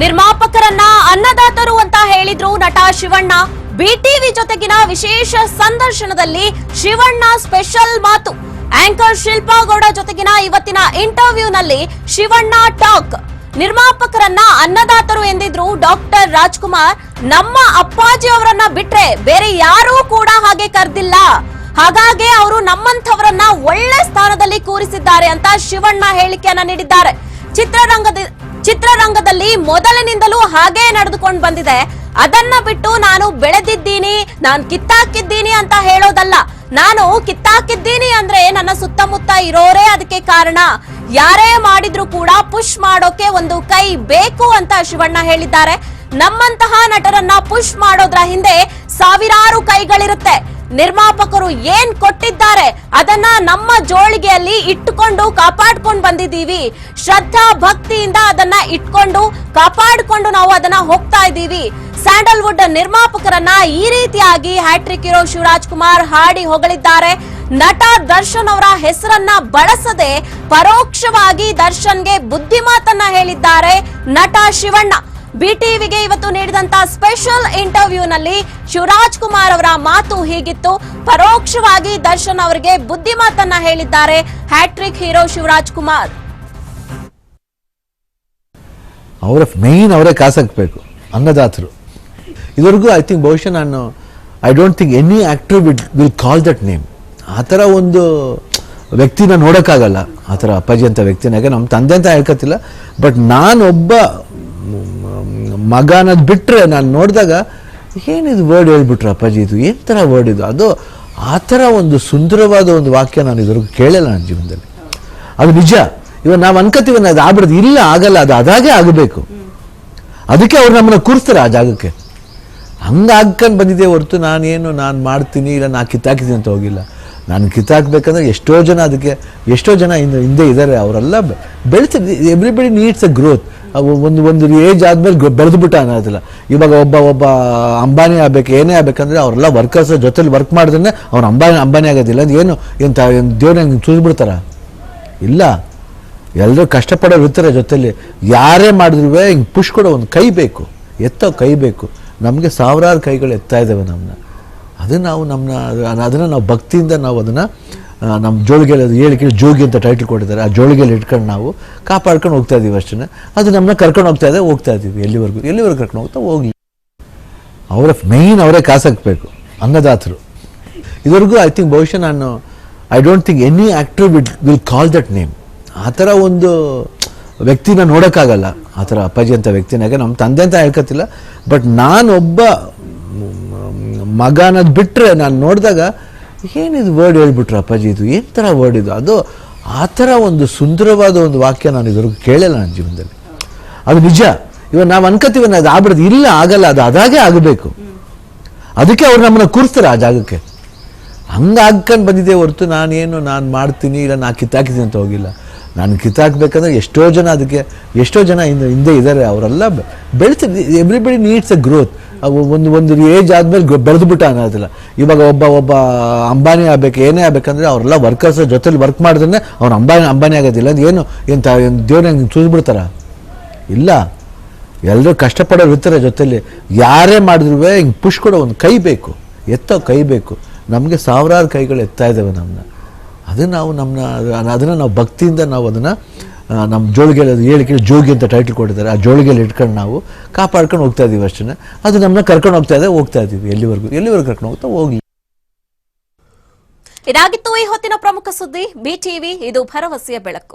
ನಿರ್ಮಾಪಕರನ್ನ ಅನ್ನದಾತರು ಅಂತ ಹೇಳಿದ್ರು ನಟ ಶಿವಣ್ಣ. ಬಿಟಿವಿ ಜೊತೆಗಿನ ವಿಶೇಷ ಸಂದರ್ಶನದಲ್ಲಿ ಶಿವಣ್ಣ ಸ್ಪೆಷಲ್ ಮಾತು. ಆಂಕರ್ ಶಿಲ್ಪಾ ಗೌಡ ಜೊತೆಗಿನ ಇವತ್ತಿನ ಇಂಟರ್ವ್ಯೂನಲ್ಲಿ ಶಿವಣ್ಣ ಟಾಕ್. ನಿರ್ಮಾಪಕರನ್ನ ಅನ್ನದಾತರು ಎಂದಿದ್ರು ಡಾಕ್ಟರ್ ರಾಜ್ಕುಮಾರ್. ನಮ್ಮ ಅಪ್ಪಾಜಿ ಅವರನ್ನ ಬಿಟ್ರೆ ಬೇರೆ ಯಾರೂ ಕೂಡ ಹಾಗೆ ಕರೆದಿಲ್ಲ. ಹಾಗಾಗಿ ಅವರು ನಮ್ಮಂಥವರನ್ನ ಒಳ್ಳೆ ಸ್ಥಾನದಲ್ಲಿ ಕೂರಿಸಿದ್ದಾರೆ ಅಂತ ಶಿವಣ್ಣ ಹೇಳಿಕೆಯನ್ನ ನೀಡಿದ್ದಾರೆ. ಚಿತ್ರರಂಗದ ಚಿತ್ರರಂಗದಲ್ಲಿ ಮೊದಲಿನಿಂದಲೂ ಹಾಗೇ ನಡೆದುಕೊಂಡು ಬಂದಿದೆ. ಅದನ್ನ ಬಿಟ್ಟು ನಾನು ಬೆಳೆದಿದ್ದೀನಿ, ನಾನು ಕಿತ್ತಾಕಿದ್ದೀನಿ ಅಂತ ಹೇಳೋದಲ್ಲ. ನಾನು ಕಿತ್ತಾಕಿದ್ದೀನಿ ಅಂದ್ರೆ ನನ್ನ ಸುತ್ತಮುತ್ತ ಇರೋರೇ ಅದಕ್ಕೆ ಕಾರಣ. ಯಾರೇ ಮಾಡಿದ್ರು ಕೂಡ ಪುಷ್ ಮಾಡೋಕೆ ಒಂದು ಕೈ ಬೇಕು ಅಂತ ಶಿವಣ್ಣ ಹೇಳಿದ್ದಾರೆ. ನಮ್ಮಂತಹ ನಟರನ್ನ ಪುಷ್ ಮಾಡೋದ್ರ ಹಿಂದೆ ಸಾವಿರಾರು ಕೈಗಳಿರುತ್ತೆ. ನಿರ್ಮಾಪಕರು ಏನ್ ಕೊಟ್ಟಿದ್ದಾರೆ ಅದನ್ನ ನಮ್ಮ ಜೋಳಿಗೆಯಲ್ಲಿ ಇಟ್ಟುಕೊಂಡು ಕಾಪಾಡ್ಕೊಂಡು ಬಂದಿದ್ದೀವಿ. ಶ್ರದ್ಧಾ ಭಕ್ತಿಯಿಂದ ಅದನ್ನ ಇಟ್ಕೊಂಡು ಕಾಪಾಡ್ಕೊಂಡು ನಾವು ಅದನ್ನ ಹೋಗ್ತಾ ಇದ್ದೀವಿ. ಸ್ಯಾಂಡಲ್ವುಡ್ ನಿರ್ಮಾಪಕರನ್ನ ಈ ರೀತಿಯಾಗಿ ಹ್ಯಾಟ್ರಿಕ್ ಹೀರೋ ಶಿವರಾಜ್ ಕುಮಾರ್ ಹಾಡಿ ಹೊಗಳಿದ್ದಾರೆ. ನಟ ದರ್ಶನ್ ಅವರ ಹೆಸರನ್ನ ಬಳಸದೆ ಪರೋಕ್ಷವಾಗಿ ದರ್ಶನ್ಗೆ ಬುದ್ಧಿಮಾತನ್ನ ಹೇಳಿದ್ದಾರೆ ನಟ ಶಿವಣ್ಣ. ಬಿಟಿವಿಗೆ ಇವತ್ತು ನೀಡಿದಂತ ಸ್ಪೆಷಲ್ ಇಂಟರ್ವ್ಯೂನಲ್ಲಿ ಶಿವರಾಜ್ ಕುಮಾರ್ ಅವರ ಮಾತು ಹೀಗಿತ್ತು. ಪರೋಕ್ಷವಾಗಿ ದರ್ಶನ್ ಅವರಿಗೆ ಬುದ್ಧಿಮಾತನ್ನ ಹೇಳಿದ್ದಾರೆ. Hattrick hero Shivaraj Kumar. ಅವರ ಮೇನ್ ಅವರೇ ಕಾಸಾಕ್ಬೇಕು ಅನ್ನದಾತರು. ಇದುವರೆಗೂ ಐ ಥಿಂಕ್ ಬಹುಶಃ ನಾನು I don't think any actor will will call that name ಆ ಥರ ಒಂದು ವ್ಯಕ್ತಿನ ನೋಡೋಕ್ಕಾಗಲ್ಲ. ಆ ಥರ ಅಪ್ಪಾಜಿ ಅಂತ ವ್ಯಕ್ತಿನಾಗ ನಮ್ಮ ತಂದೆ ಅಂತ ಹೇಳ್ಕೊತಿಲ್ಲ. ಬಟ್ ನಾನೊಬ್ಬ ಮಗ ಅನ್ನೋದು ಬಿಟ್ಟರೆ ನಾನು ನೋಡಿದಾಗ, ಏನಿದು ವರ್ಡ್ ಹೇಳ್ಬಿಟ್ರು ಅಪ್ಪಾಜಿ, ಇದು ಏನ್ ಥರ ವರ್ಡ್ ಇದು? ಅದು ಆ ಥರ ಒಂದು ಸುಂದರವಾದ ಒಂದು ವಾಕ್ಯ ನಾನು ಇದುವರೆಗೂ ಕೇಳಲ್ಲ ನನ್ನ ಜೀವನದಲ್ಲಿ. ಅದು ನಿಜ. ಇವಾಗ ನಾವು ಅನ್ಕೋತೀವಿ ಅದು ಆಗ್ಬಿಡೋದು. ಇಲ್ಲ, ಆಗಲ್ಲ, ಅದು ಅದಾಗೆ ಆಗಬೇಕು. ಅದಕ್ಕೆ ಅವ್ರು ನಮ್ಮನ್ನ ಕೂರಿಸ್ತಾರೆ ಆ ಜಾಗಕ್ಕೆ. ಹಂಗೆ ಹಾಕ್ಕೊಂಡು ಬಂದಿದ್ದೆ ಹೊರತು ನಾನೇನು, ನಾನು ಮಾಡ್ತೀನಿ, ಇಲ್ಲ ನಾನು ಕಿತ್ತಾಕಿದ್ದೀನಿ ಅಂತ ಹೋಗಿಲ್ಲ. ನಾನು ಕಿತ್ತಾಕ್ಬೇಕಂದ್ರೆ ಎಷ್ಟೋ ಜನ ಅದಕ್ಕೆ, ಎಷ್ಟೋ ಜನ ಹಿಂದೆ ಇದ್ದಾರೆ ಅವರೆಲ್ಲ ಬೆಳೆಸಿ ಎವ್ರಿಬಡಿ ನೀಡ್ಸ್ ಅ ಗ್ರೋತ್ ಒಂದು ಒಂದು ಏಜ್ ಆದ್ಮೇಲೆ ಬೆಳೆದು ಬಿಟ್ಟ ಅನ್ನೋದಿಲ್ಲ ಇವಾಗ ಒಬ್ಬ ಒಬ್ಬ ಅಂಬಾನಿ ಆಗ್ಬೇಕು, ಏನೇ ಆಗ್ಬೇಕಂದ್ರೆ ಅವರೆಲ್ಲ ವರ್ಕರ್ಸ್ ಜೊತೆಲಿ ವರ್ಕ್ ಮಾಡಿದ್ರೆ ಅವ್ರ ಅಂಬಾನಿ ಅಂಬಾನಿ ಆಗೋದಿಲ್ಲ. ಏನು, ಎಂತ ದೇವ್ರ ಹೆಂಗೆ ಚೂಸ್ಬಿಡ್ತಾರ ಇಲ್ಲ. ಎಲ್ಲರೂ ಕಷ್ಟಪಡೋರು ಇರ್ತಾರೆ ಜೊತೆಲಿ. ಯಾರೇ ಮಾಡಿದ್ರು ಹಿಂಗೆ ಪುಷ್ ಕೊಡೋ ಒಂದು ಕೈ ಬೇಕು. ಎತ್ತೋ ಕೈ ಬೇಕು. ನಮಗೆ ಸಾವಿರಾರು ಕೈಗಳು ಎತ್ತಾ ಇದ್ದಾವೆ ನಮ್ಮನ್ನ ಅದನ್ನು ನಾವು ನಮ್ಮನ್ನ ಅದನ್ನು ನಾವು ಭಕ್ತಿಯಿಂದ ನಾವು ಅದನ್ನು ನಮ್ಮ ಜೋಳಿಗೆಯಲ್ಲಿ ಅದು ಹೇಳಿಕೆ ಜೋಗಿ ಅಂತ ಟೈಟಲ್ ಕೊಟ್ಟಿದ್ದಾರೆ. ಆ ಜೋಳಿಗೆಯಲ್ಲಿ ಇಟ್ಕೊಂಡು ನಾವು ಕಾಪಾಡ್ಕೊಂಡು ಹೋಗ್ತಾ ಇದ್ದೀವಿ ಅಷ್ಟೇ ಅದು ನಮ್ಮನ್ನ ಕರ್ಕೊಂಡು ಹೋಗ್ತಾ ಇದೆ, ಹೋಗ್ತಾ ಇದ್ದೀವಿ ಎಲ್ಲಿವರೆಗೂ. ಎಲ್ಲಿವರೆಗೂ ಕರ್ಕೊಂಡು ಹೋಗ್ತಾ ಹೋಗಲಿ. ಅವರ ಮೈನ್ ಅವರೇ ಕಾಸಾಕ್ಬೇಕು, ಅನ್ನದಾತರು. ಇದುವರೆಗೂ ಐ ಥಿಂಕ್ ಬಹುಶಃ ನಾನು I don't think any actor will will call that name ಆ ಥರ ಒಂದು ವ್ಯಕ್ತಿನ ನೋಡೋಕ್ಕಾಗಲ್ಲ. ಆ ಥರ ಅಪ್ಪಾಜಿ ಅಂತ ವ್ಯಕ್ತಿನಾಗೆ ನಮ್ಮ ತಂದೆ ಅಂತ ಹೇಳ್ಕೊತಿಲ್ಲ. ಬಟ್ ನಾನೊಬ್ಬ ಮಗ ಅನ್ನೋದು ಬಿಟ್ಟರೆ ನಾನು ನೋಡಿದಾಗ ಏನಿದು ವರ್ಡ್ ಹೇಳ್ಬಿಟ್ರು ಅಪ್ಪಾಜಿ? ಇದು ಏನು ಥರ ವರ್ಡ್ ಇದು? ಅದು ಆ ಥರ ಒಂದು ಸುಂದರವಾದ ಒಂದು ವಾಕ್ಯ ನಾನು ಇದುವರೆಗೂ ಕೇಳಲ್ಲ ನನ್ನ ಜೀವನದಲ್ಲಿ. ಅದು ನಿಜ. ಇವಾಗ ನಾವು ಅನ್ಕೋತೀವಿ ಅದು ಆಗ್ಬಿಡ್ದು. ಇಲ್ಲ, ಆಗಲ್ಲ. ಅದು ಅದಾಗೆ ಆಗಬೇಕು. ಅದಕ್ಕೆ ಅವ್ರು ನಮ್ಮನ್ನ ಕೂರ್ತಾರೆ ಆ ಜಾಗಕ್ಕೆ. ಹಂಗೆ ಹಾಕ್ಕೊಂಡು ಬಂದಿದ್ದೆ ಹೊರತು ನಾನೇನು, ನಾನು ಮಾಡ್ತೀನಿ, ಇಲ್ಲ ನಾನು ಕಿತ್ತಾಕಿದ್ದೀನಿ ಅಂತ ಹೋಗಿಲ್ಲ. ನಾನು ಕಿತ್ತಾಕ್ಬೇಕಂದ್ರೆ ಎಷ್ಟೋ ಜನ ಅದಕ್ಕೆ, ಎಷ್ಟೋ ಜನ ಹಿಂದೆ ಹಿಂದೆ ಇದ್ದಾರೆ ಅವರೆಲ್ಲ ಬೆಳೆಸಿ ಎವ್ರಿಬಡಿ ನೀಡ್ಸ್ ಅ ಗ್ರೋತ್ ಒಂದು ಒಂದು ಏಜ್ ಆದ್ಮೇಲೆ ಬೆಳೆದು ಬಿಟ್ಟ ಅನ್ನೋದಿಲ್ಲ. ಇವಾಗ ಒಬ್ಬ ಒಬ್ಬ ಅಂಬಾನಿ ಆಗ್ಬೇಕು, ಏನೇ ಆಗ್ಬೇಕಂದ್ರೆ ಅವರೆಲ್ಲ ವರ್ಕರ್ಸ್ ಜೊತೆಲಿ ವರ್ಕ್ ಮಾಡಿದ್ರೆ ಅವ್ರ ಅಂಬಾನಿ ಅಂಬಾನಿ ಆಗೋದಿಲ್ಲ. ಏನು? ಎಂತ ದೇವ್ರ ಹೆಂಗೆ ಚೂಸ್ಬಿಡ್ತಾರ ಇಲ್ಲ. ಎಲ್ಲರೂ ಕಷ್ಟಪಡೋರು ಇರ್ತಾರೆ ಜೊತೆಲಿ. ಯಾರೇ ಮಾಡಿದ್ರು ಹಿಂಗೆ ಪುಷ್ ಕೊಡೋ ಒಂದು ಕೈ ಬೇಕು. ಎತ್ತೋ ಕೈ ಬೇಕು. ನಮಗೆ ಸಾವಿರಾರು ಕೈಗಳು ಎತ್ತಾ ಇದ್ದಾವೆ ನಮ್ಮನ್ನ ಅದನ್ನು ನಾವು ನಮ್ಮನ್ನ ಅದನ್ನು ನಾವು ಭಕ್ತಿಯಿಂದ ನಾವು ಅದನ್ನು ನಮ್ಮ ಜೋಳಿಗೆಲ್ಲ ಹೇಳಿಕೆ ಜೋಗಿ ಅಂತ ಟೈಟಲ್ ಕೊಟ್ಟಿದ್ದಾರೆ. ಆ ಜೋಳಿಗೆಯಲ್ಲಿ ಇಟ್ಕೊಂಡು ನಾವು ಕಾಪಾಡ್ಕೊಂಡು ಹೋಗ್ತಾ ಇದ್ದೀವಿ ಅಷ್ಟೇ ಅದು ನಮ್ಮನ್ನ ಕರ್ಕೊಂಡು ಹೋಗ್ತಾ ಇದೆ, ಹೋಗ್ತಾ ಇದ್ದೀವಿ ಎಲ್ಲಿವರೆಗೂ. ಎಲ್ಲಿವರೆಗೂ ಕರ್ಕೊಂಡು ಹೋಗ್ತಾ ಹೋಗಿ ಇದಾಗಿತ್ತು ಈ ಹೊತ್ತಿನ ಪ್ರಮುಖ ಸುದ್ದಿ. ಬಿಟಿವಿ ಇದು ಭರವಸೆಯ ಬೆಳಕು.